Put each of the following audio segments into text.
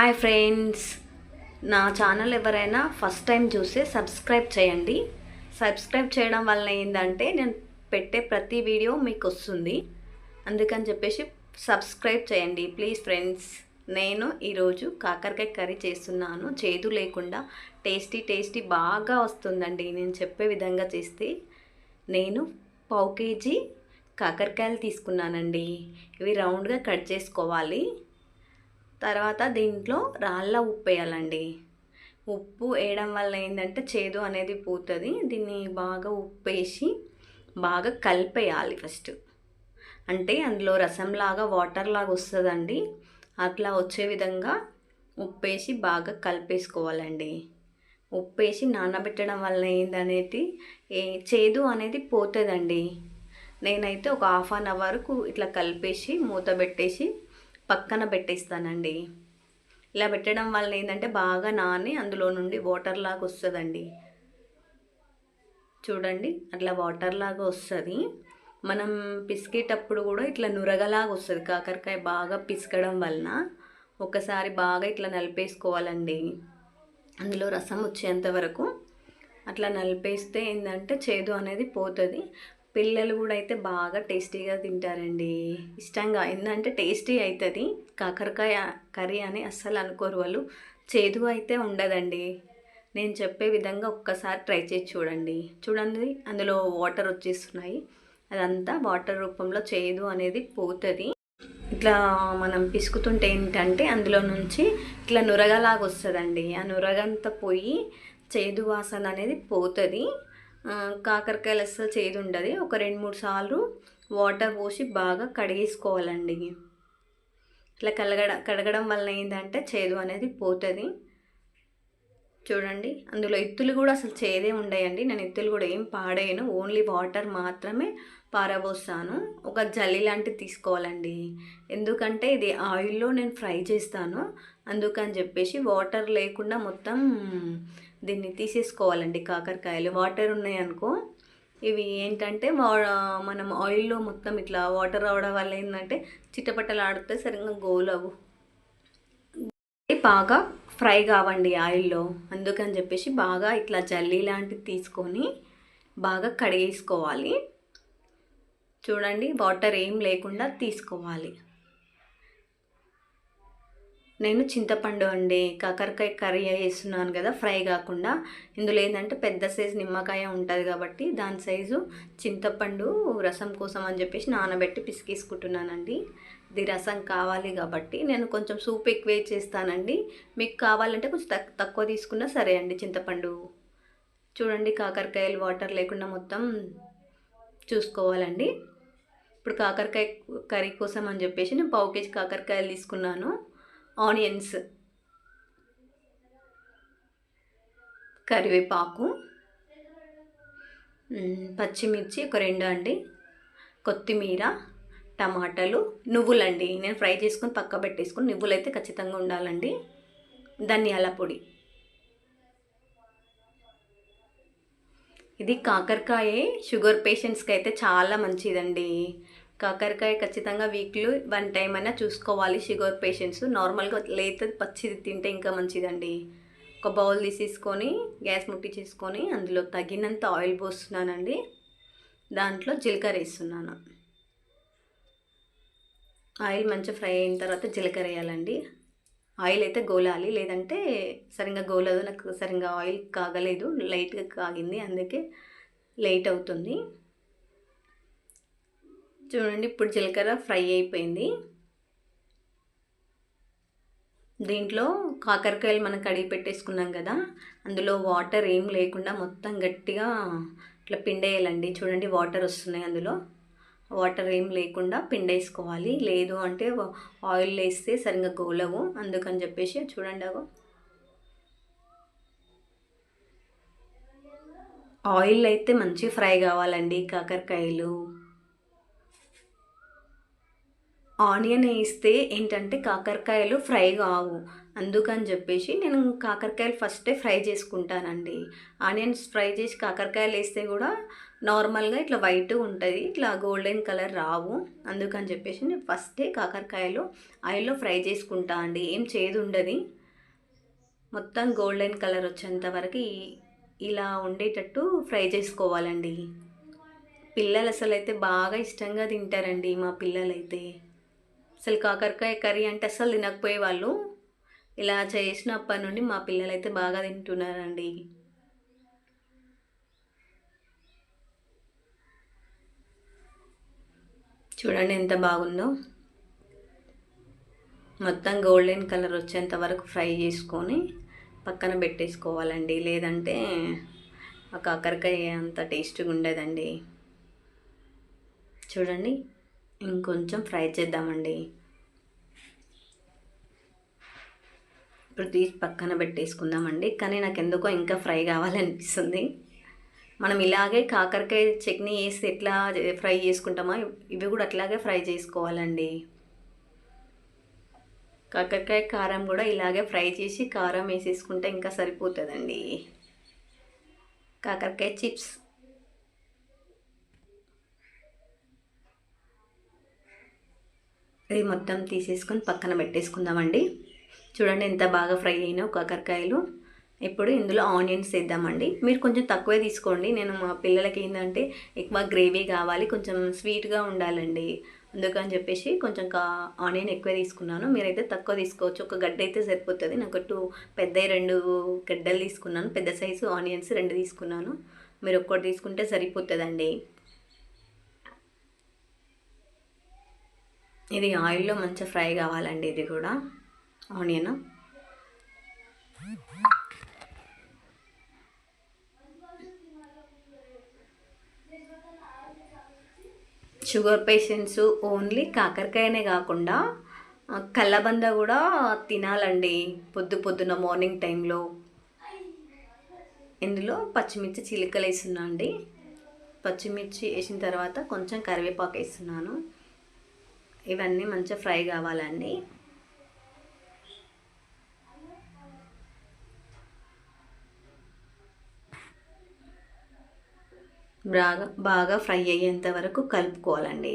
Hi friends. నా channel ఎవరైనా first time చూస్తే సబ్స్క్రైబ్ చేయండి. సబ్స్క్రైబ్ చేయడం వల్ల ఏంటంటే నేను పెట్టే ప్రతి వీడియో మీకు వస్తుంది అందుకని చెప్పేసి సబ్స్క్రైబ్ చేయండి. Please friends. నేను ఈరోజు కాకరకాయ కర్రీ చేస్తున్నాను. చేదు లేకుండా టేస్టీ టేస్టీ బాగా వస్తుందండి. నేను చెప్పే విధంగా చేస్తే నేను పావు కేజీ కాకరకాయలు తీసుకున్నానండి. ఇవి రౌండ్గా కట్ చేసుకోవాలి. తర్వాత దీంట్లో రాళ్ళ ఉప్పు వేయాలండి ఉప్పు వేయడం వల్ల ఏంటంటే చేదు అనేది పోతుంది. దీన్ని బాగా ఉప్పు వేసి బాగా కలిపేయాలి ఫస్ట్. అంటే అందులో రసంలాగా వాటర్ లాగా వస్తుందండి. అట్లా వచ్చే విధంగా ఉప్పు వేసి బాగా కలిపేసుకోవాలండి. ఉప్పు వేసి నానబెట్టడం వల్ల ఏందనేది ఏ చేదు అనేది పోతుందండి. నేనైతే ఒక హాఫ్ అన్ అవర్కు ఇట్లా కలిపేసి మూత పెట్టేసి పక్కన పెట్టేస్తానండి. ఇలా పెట్టడం వల్ల ఏంటంటే బాగా నాని అందులో నుండి వాటర్ లాగా వస్తుందండి. చూడండి అట్లా వాటర్ లాగా వస్తుంది. మనం పిసికేటప్పుడు కూడా ఇట్లా నురగలాగా వస్తుంది. కాకరకాయ బాగా పిసకడం వలన ఒకసారి బాగా ఇట్లా నలిపేసుకోవాలండి. అందులో రసం వచ్చేంత వరకు అట్లా నలిపేస్తే ఏంటంటే చేదు అనేది పోతుంది. పిల్లలు కూడా అయితే బాగా టేస్టీగా తింటారండి. ఇష్టంగా. ఏంటంటే టేస్టీ అవుతుంది కాకరకాయ కర్రీ అని అస్సలు అనుకోరు వాళ్ళు. చేదు అయితే ఉండదండి. నేను చెప్పే విధంగా ఒక్కసారి ట్రై చేసి చూడండి. చూడండి అందులో వాటర్ వచ్చేస్తున్నాయి. అదంతా వాటర్ రూపంలో చేదు అనేది పోతుంది. ఇట్లా మనం పిసుకుతుంటే ఏంటంటే అందులో నుంచి ఇట్లా నురగలాగా వస్తుందండి ఆ నురగంతా పోయి చేదు వాసన అనేది పోతుంది. కాకరకాయలు అస్సలు చేదు ఉండదు ఒక రెండు మూడు సార్లు వాటర్ పోసి బాగా కడిగేసుకోవాలండి. ఇట్లా కలగడ కడగడం వల్ల ఏంటంటే చేదు అనేది పోతుంది. చూడండి అందులో ఎత్తులు కూడా అసలు చేదే ఉండయండి. నేను ఎత్తులు కూడా ఏం పాడేయను. ఓన్లీ వాటర్ మాత్రమే పారబోస్తాను. ఒక జల్లి లాంటిది తీసుకోవాలండి. ఎందుకంటే ఇది ఆయిల్లో నేను ఫ్రై చేస్తాను. అందుకని చెప్పేసి వాటర్ లేకుండా మొత్తం దీన్ని తీసేసుకోవాలండి కాకరకాయలు. వాటర్ ఉన్నాయనుకో ఇవి ఏంటంటే మనం ఆయిల్లో మొత్తం ఇట్లా వాటర్ రావడం వల్ల ఏంటంటే చిట్టపట్టలు ఆడితే సరిగ్గా గోలవు. బాగా ఫ్రై కావండి ఆయిల్లో. అందుకని చెప్పేసి బాగా ఇట్లా జల్లీ లాంటిది తీసుకొని బాగా కడిగేసుకోవాలి. చూడండి వాటర్ ఏం లేకుండా తీసుకోవాలి. నేను చింతపండు అండి కాకరకాయ కర్రీ వేస్తున్నాను కదా ఫ్రై కాకుండా. ఇందులో ఏంటంటే పెద్ద సైజు నిమ్మకాయ ఉంటుంది కాబట్టి దాని సైజు చింతపండు రసం కోసం అని చెప్పేసి నానబెట్టి పిసికేసుకుంటున్నానండి. ఇది రసం కావాలి కాబట్టి నేను కొంచెం సూప్ ఎక్కువ చేస్తానండి. మీకు కావాలంటే కొంచెం తక్కువ తీసుకున్నా సరే అండి చింతపండు. చూడండి కాకరకాయలు వాటర్ లేకుండా మొత్తం చూసుకోవాలండి. ఇప్పుడు కాకరకాయ కర్రీ కోసం అని చెప్పేసి నేను పావు కేజీ కాకరకాయలు తీసుకున్నాను. ఆనియన్స్ కరివేపాకు పచ్చిమిర్చి ఒక రెండు అండి కొత్తిమీర టమాటాలు నువ్వులండి. నేను ఫ్రై చేసుకొని పక్క పెట్టేసుకుని నువ్వులు అయితే ఖచ్చితంగా ఉండాలండి. ధనియాల పొడి. ఇది కాకరకాయ. షుగర్ పేషెంట్స్కి అయితే చాలా మంచిదండి. కాకరకాయ ఖచ్చితంగా వీక్లీ వన్ టైం అయినా చూసుకోవాలి. షుగర్ పేషెంట్స్ నార్మల్గా లేత పచ్చిది తింటే ఇంకా మంచిదండి. ఒక బౌల్ తీసేసుకొని గ్యాస్ ముట్టించేసుకొని అందులో తగినంత ఆయిల్ పోస్తున్నానండి. దాంట్లో జీలకర్ర వేస్తున్నాను. ఆయిల్ మంచిగా ఫ్రై అయిన తర్వాత జీలకర్ర వేయాలండి. ఆయిల్ అయితే గోలాలి లేదంటే సరిగ్గా గోలదు. నాకు సరిగ్గా ఆయిల్ కాగలేదు లైట్గా కాగింది. అందుకే లేట్ అవుతుంది. చూడండి ఇప్పుడు జీలకర్ర ఫ్రై అయిపోయింది. దీంట్లో కాకరకాయలు మనం కడిగి పెట్టేసుకున్నాం కదా అందులో వాటర్ ఏం లేకుండా మొత్తం గట్టిగా ఇట్లా పిండేయాలండి. చూడండి వాటర్ వస్తున్నాయి అందులో. వాటర్ ఏం లేకుండా పిండేసుకోవాలి. లేదు అంటే ఆయిల్ వేస్తే సరిగ్గా గోలవు. అందుకని చెప్పేసి చూడండి అగో. ఆయిల్ అయితే మంచి ఫ్రై కావాలండి కాకరకాయలు. ఆనియన్ వేస్తే ఏంటంటే కాకరకాయలు ఫ్రై కావు. అందుకని చెప్పేసి నేను కాకరకాయలు ఫస్టే ఫ్రై చేసుకుంటానండి. ఆనియన్స్ ఫ్రై చేసి కాకరకాయలు వేస్తే కూడా నార్మల్గా ఇట్లా వైట్ ఉంటుంది ఇట్లా గోల్డెన్ కలర్ రావు. అందుకని చెప్పేసి నేను ఫస్టే కాకరకాయలు ఆయిల్లో ఫ్రై చేసుకుంటా అండి. ఏం చేదు ఉండదు మొత్తం గోల్డెన్ కలర్ వచ్చేంత వరకు ఇలా ఉండేటట్టు ఫ్రై చేసుకోవాలండి. పిల్లలు అసలు అయితే బాగా ఇష్టంగా తింటారండి మా పిల్లలైతే. అసలు కాకరకాయ కర్రీ అంటే అసలు తినకపోయేవాళ్ళు ఇలా చేసినప్పటి నుండి మా పిల్లలైతే బాగా తింటున్నారండి. చూడండి ఎంత బాగుందో. మొత్తం గోల్డెన్ కలర్ వచ్చేంత వరకు ఫ్రై చేసుకొని పక్కన పెట్టేసుకోవాలండి. లేదంటే ఆ కాకరకాయ అంత టేస్ట్గా ఉండదండి. చూడండి. ఇంకొంచెం ఫ్రై చేద్దామండి. ఇప్పుడు తీసి పక్కన పెట్టేసుకుందామండి. కానీ నాకు ఎందుకో ఇంకా ఫ్రై కావాలనిపిస్తుంది. మనం ఇలాగే కాకరకాయ చట్నీ వేసి ఎట్లా ఫ్రై చేసుకుంటామా ఇవి కూడా అట్లాగే ఫ్రై చేసుకోవాలండి. కాకరకాయ కారం కూడా ఇలాగే ఫ్రై చేసి కారం వేసేసుకుంటే ఇంకా సరిపోతుందండి. కాకరకాయ చిప్స్ ఇది మొత్తం తీసేసుకొని పక్కన పెట్టేసుకుందామండి. చూడండి ఎంత బాగా ఫ్రై అయినా కాకరకాయలు ఇప్పుడు ఇందులో ఆనియన్స్ వేద్దామండి. మీరు కొంచెం తక్కువే తీసుకోండి. నేను మా పిల్లలకి ఏంటంటే ఎక్కువ గ్రేవీ కావాలి కొంచెం స్వీట్గా ఉండాలండి. అందుకని చెప్పేసి కొంచెం కా ఆనియన్ ఎక్కువ తీసుకున్నాను. మీరైతే తక్కువ తీసుకోవచ్చు. ఒక గడ్డ అయితే సరిపోతుంది. నాకు టూ పెద్ద రెండు గడ్డలు తీసుకున్నాను. పెద్ద సైజు ఆనియన్స్ రెండు తీసుకున్నాను. మీరు ఒక్కటి తీసుకుంటే సరిపోతుందండి. ఇది ఆయిల్లో మంచిగా ఫ్రై కావాలండి ఇది కూడా. ఆనియన్. షుగర్ పేషెంట్స్ ఓన్లీ కాకరకాయనే కాకుండా కల్లబంద కూడా తినాలండి. పొద్దు పొద్దున మార్నింగ్ టైంలో. ఇందులో పచ్చిమిర్చి చిలుకలు వేస్తున్నా అండి పచ్చిమిర్చి వేసిన తర్వాత కొంచెం కరివేపాకు వేస్తున్నాను. ఇవన్నీ మంచిగా ఫ్రై కావాలండి. బాగా బాగా ఫ్రై అయ్యేంత వరకు కలుపుకోవాలండి.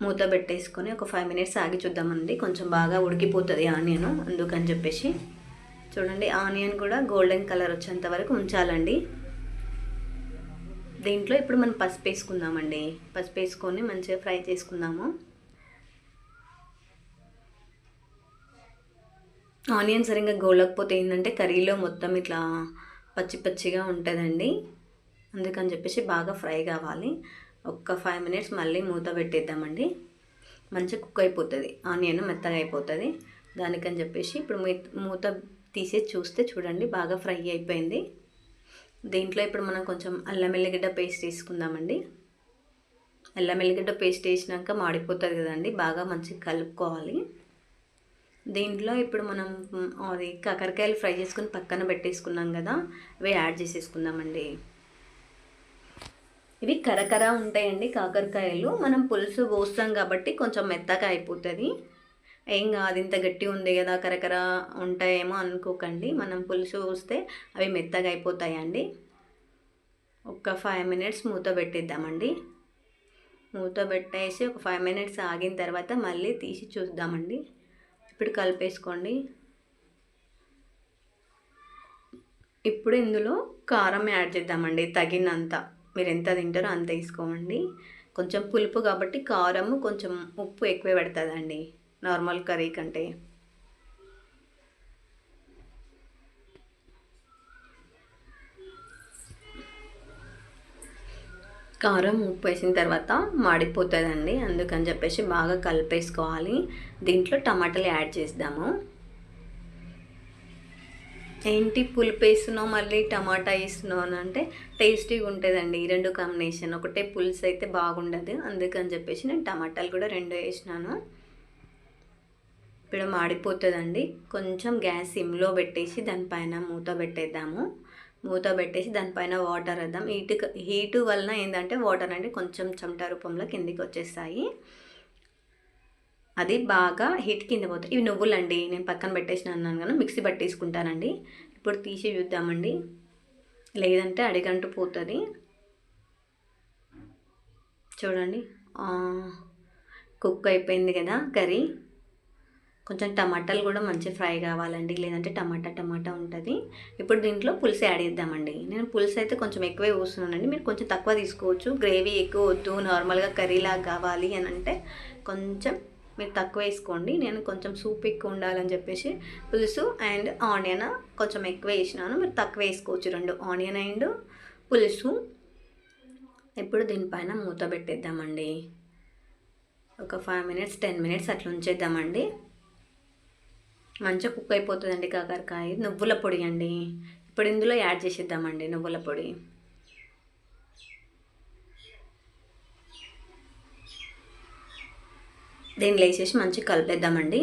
మూత పెట్టేసుకొని ఒక ఫైవ్ మినిట్స్ ఆగి చూద్దామండి. కొంచెం బాగా ఉడికిపోతుంది ఆనియన్ అందుకని చెప్పేసి. చూడండి ఆనియన్ కూడా గోల్డెన్ కలర్ వచ్చేంత వరకు ఉంచాలండి. దీంట్లో ఇప్పుడు మనం పసుపు వేసుకుందామండి పసుపు వేసుకొని మంచిగా ఫ్రై చేసుకుందాము. ఆనియన్ సరిగ్గా గోలకపోతే ఏంటంటే కర్రీలో మొత్తం ఇట్లా పచ్చి పచ్చిగా ఉంటుందండి. అందుకని చెప్పేసి బాగా ఫ్రై కావాలి. ఒక్క ఫైవ్ మినిట్స్ మళ్ళీ మూత పెట్టేద్దామండి. మంచిగా కుక్ అయిపోతుంది. ఆనియన్ మెత్తగా అయిపోతుంది. దానికని చెప్పేసి ఇప్పుడు మూత తీసి చూస్తే చూడండి బాగా ఫ్రై అయిపోయింది. దీంట్లో ఇప్పుడు మనం కొంచెం అల్లం ఎల్లిగడ్డ పేస్ట్ తీసుకుందామండి అల్లం ఎల్లిగడ్డ పేస్ట్ వేసినాక మాడిపోతుంది కదండి బాగా మంచిగా కలుపుకోవాలి. దీంట్లో ఇప్పుడు మనం అది కాకరకాయలు ఫ్రై చేసుకుని పక్కన పెట్టేసుకున్నాం కదా అవి యాడ్ చేసేసుకుందామండి. ఇవి కరకర ఉంటాయండి కాకరకాయలు. మనం పులుసు పోస్తాం కాబట్టి కొంచెం మెత్తగా అయిపోతుంది. ఏం కాదు ఇంత గట్టి ఉంది కదా కరకర ఉంటాయేమో అనుకోకండి. మనం పులుసు పోస్తే అవి మెత్తగా అయిపోతాయండి. ఒక ఫైవ్ మినిట్స్ మూత పెట్టిద్దామండి. మూత పెట్టేసి ఒక ఫైవ్ మినిట్స్ ఆగిన తర్వాత మళ్ళీ తీసి చూద్దామండి. ఇప్పుడు కలిపేసుకోండి. ఇప్పుడు ఇందులో కారం యాడ్ చేద్దామండి తగినంత. మీరు ఎంత తింటారో అంత తీసుకోండి కొంచెం పులుపు కాబట్టి కారము కొంచెం ఉప్పు ఎక్కువ పెడుతుందండి. నార్మల్ కర్రీ కంటే. కారం ఉప్పు వేసిన తర్వాత మాడిపోతుందండి అందుకని చెప్పేసి బాగా కలిపేసుకోవాలి. దీంట్లో టమాటాలు యాడ్ చేద్దాము. ఏంటి పులుపు వేస్తున్నావు మళ్ళీ టమాటా వేస్తున్నావు అని అంటే టేస్టీగా ఉంటుందండి ఈ రెండు కాంబినేషన్. ఒకటే పులుసు అయితే బాగుండదు అందుకని చెప్పేసి నేను టమాటాలు కూడా రెండు వేసినాను. ఇప్పుడు మాడిపోతుందండి. కొంచెం గ్యాస్ సిమ్లో పెట్టేసి దానిపైన మూత పెట్టేద్దాము. మూత పెట్టేసి దానిపైన వాటర్ వేద్దాం. హీట్ హీటు వలన ఏంటంటే వాటర్ అంటే కొంచెం చెమట రూపంలో కిందికి వచ్చేస్తాయి. అది బాగా హీట్ కింద పోతాయి. ఇవి నువ్వులండి. నేను పక్కన పెట్టేసిన అన్నాను కానీ మిక్సీ పట్టేసుకుంటానండి. ఇప్పుడు తీసి చూద్దామండి. లేదంటే అడిగంటు పోతుంది. చూడండి. కుక్ అయిపోయింది కదా కర్రీ. కొంచెం టమాటాలు కూడా మంచి ఫ్రై కావాలండి. లేదంటే టమాటా టమాటా ఉంటుంది. ఇప్పుడు దీంట్లో పులుసు యాడ్ చేద్దామండి. నేను పులుసు అయితే కొంచెం ఎక్కువే పోస్తున్నానండి. మీరు కొంచెం తక్కువ తీసుకోవచ్చు. గ్రేవీ ఎక్కువ వద్దు. నార్మల్గా కర్రీలాగా కావాలి అని అంటే కొంచెం మీరు తక్కువ వేసుకోండి. నేను కొంచెం సూప్ ఎక్కువ ఉండాలని చెప్పేసి పులుసు అండ్ ఆనియన్ కొంచెం ఎక్కువ వేసినాను. మీరు తక్కువ వేసుకోవచ్చు. రెండు ఆనియన్ అండ్ పులుసు. ఇప్పుడు దీనిపైన మూత పెట్టేద్దామండి. ఒక ఫైవ్ మినిట్స్ టెన్ మినిట్స్ అట్లా ఉంచేద్దామండి. మంచిగా కుక్ అయిపోతుందండి కాకరకాయ. నువ్వుల పొడి అండి. ఇప్పుడు ఇందులో యాడ్ చేసేద్దామండి నువ్వుల పొడి. దీన్ని వేసేసి మంచిగా కలిపేద్దామండి.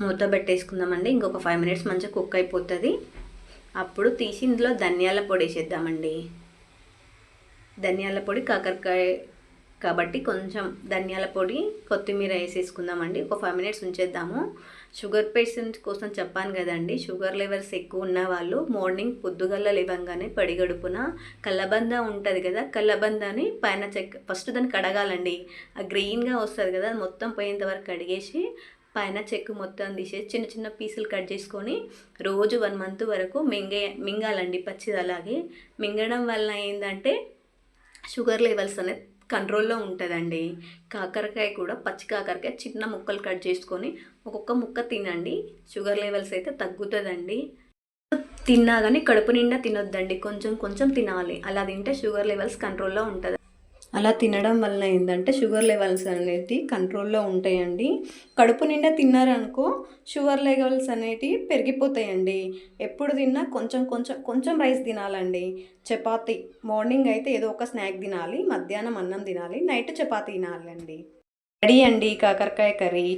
మూత పెట్టేసుకుందామండి. ఇంకొక ఫైవ్ మినిట్స్ మంచిగా కుక్ అయిపోతుంది. అప్పుడు తీసి ఇందులో ధనియాల పొడి వేసేద్దామండి. ధనియాల పొడి కాకరకాయ కాబట్టి కొంచెం ధనియాల పొడి కొత్తిమీర వేసేసుకుందామండి. ఒక ఫైవ్ మినిట్స్ ఉంచేద్దాము. షుగర్ పేషెంట్ కోసం చెప్పాను కదండి షుగర్ లెవెల్స్ ఎక్కువ ఉన్న వాళ్ళు మార్నింగ్ పొద్దుగల్ల లేవంగానే పడిగడుపున కళ్ళబంద ఉంటుంది కదా కళ్ళబందని పైన చెక్ ఫస్ట్ దాన్ని కడగాలండి. ఆ గ్రీన్గా వస్తుంది కదా అది మొత్తం పోయేంత వరకు కడిగేసి పైన చెక్కు మొత్తం తీసేసి చిన్న చిన్న పీసులు కట్ చేసుకొని రోజు వన్ మంత్ వరకు మింగే మింగాలండి పచ్చిది అలాగే. మింగడం వలన ఏంటంటే షుగర్ లెవెల్స్ అనేది కంట్రోల్లో ఉంటుందండి. కాకరకాయ కూడా పచ్చి కాకరకాయ చిన్న ముక్కలు కట్ చేసుకొని ఒక్కొక్క ముక్క తినండి. షుగర్ లెవెల్స్ అయితే తగ్గుతుందండి. తిన్నా కానీ కడుపు నిండా తినొద్దండి. కొంచెం కొంచెం తినాలి. అలా తింటే షుగర్ లెవెల్స్ కంట్రోల్లో ఉంటుంది. అలా తినడం వల్ల ఏంటంటే షుగర్ లెవెల్స్ అనేటివి కంట్రోల్లో ఉంటాయండి. కడుపు నిండా తిన్నారనుకో షుగర్ లెవెల్స్ అనేటివి పెరిగిపోతాయండి. ఎప్పుడు తిన్నా కొంచెం కొంచెం కొంచెం రైస్ తినాలండి. చపాతి మార్నింగ్ అయితే ఏదో ఒక స్నాక్ తినాలి మధ్యాహ్నం అన్నం తినాలి నైట్ చపాతి తినాలండి. రెడీ అండి కాకరకాయ కర్రీ.